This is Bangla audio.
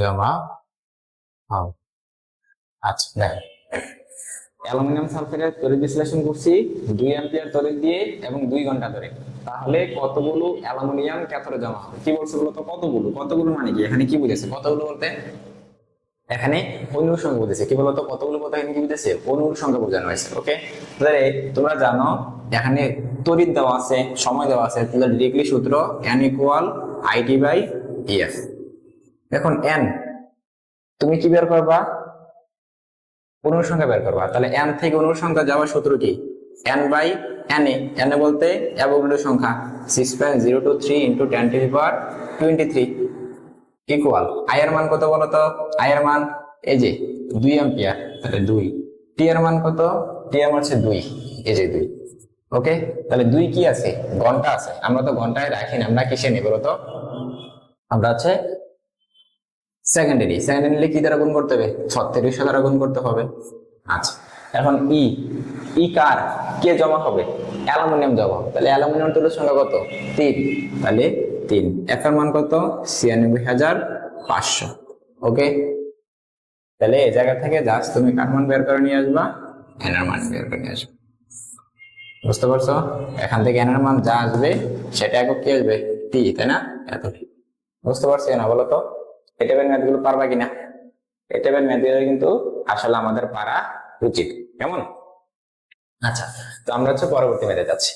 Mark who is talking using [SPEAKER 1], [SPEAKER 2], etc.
[SPEAKER 1] জমা হবে আচ্ছা দেখো। অ্যালুমিনিয়াম সালফেটের তড়িৎ বিশ্লেষণ করছি, দুই অ্যাম্পিয়ার তড়িৎ দিয়ে এবং দুই ঘণ্টা ধরে। তাহলে কতগুলো অ্যালুমিনিয়াম ক্যাথোডে জমা হবে? কি বলছে বলতো? কতগুলো? কতগুলো মানে কি? এখানে কি বুঝেছে? কতগুলো বলতে? এখানে অনুর সংখ্যা বুঝেছে। কি বলতো? কতগুলো বলতে এখানে কি বুঝেছে? অনুর সংখ্যা বোঝানো হয়েছে ওকে তাহলে তোমরা জানো, এখানে তড়িৎ দেওয়া আছে, সময় দেওয়া আছে, তাহলে ডিগ্রি সূত্র N equal IT by EF এখন এন তুমি কি বের করবা? অনুর সংখ্যা বের করবা। তাহলে এন থেকে অনুর সংখ্যা যাওয়ার সূত্র কি? N by N A N A বলতে অ্যাভোগাড্রো সংখ্যা। Six point zero two three into ten to the power twenty three equal I এর মান কত বলো তো? আই এর মান এই যে দুই অ্যাম্পিয়ার তাহলে দুই। টি এর মান কত? টি এর মান হচ্ছে দুই। এই যে দুই। ওকে তাহলে দুই কি আছে? ঘণ্টা আছে। আমরা তো ঘন্টায় রাখি না। আমরা কিসে নিই তো? আমরা হচ্ছে সেকেন্ডারি সেকেন্ডারি কি দ্বারা গুণ করতে হবে? ছত্রিশশো দ্বারা গুণ করতে হবে। আচ্ছা এখন ই ই কার? কে জমা হবে? অ্যালুমিনিয়াম জমা হবে। তাহলে অ্যালুমিনিয়াম তুলের সংখ্যা কত? তিন। তাহলে তিন। এফ এর মান কত? ছিয়ানব্বই হাজার পাঁচশো। ওকে? তাহলে এই জায়গা থেকে জাস্ট তুমি কার মান বের করে নিয়ে আসবা? এনার মান বের করে নিয়ে আসবে। বুঝতে পারছ? এখান থেকে এনার মান যা আসবে, সেটা একক কি আসবে? টি তাই না? এত বুঝতে পারছি না, বলো তো? এই টাইপের ম্যাথগুলো পারবা কিনা? এই টাইপের ম্যাথগুলো কিন্তু আসলে আমাদের পারা উচিত। কেমন? আচ্ছা। তো আমরা হচ্ছে পরবর্তী ম্যাথে যাচ্ছি।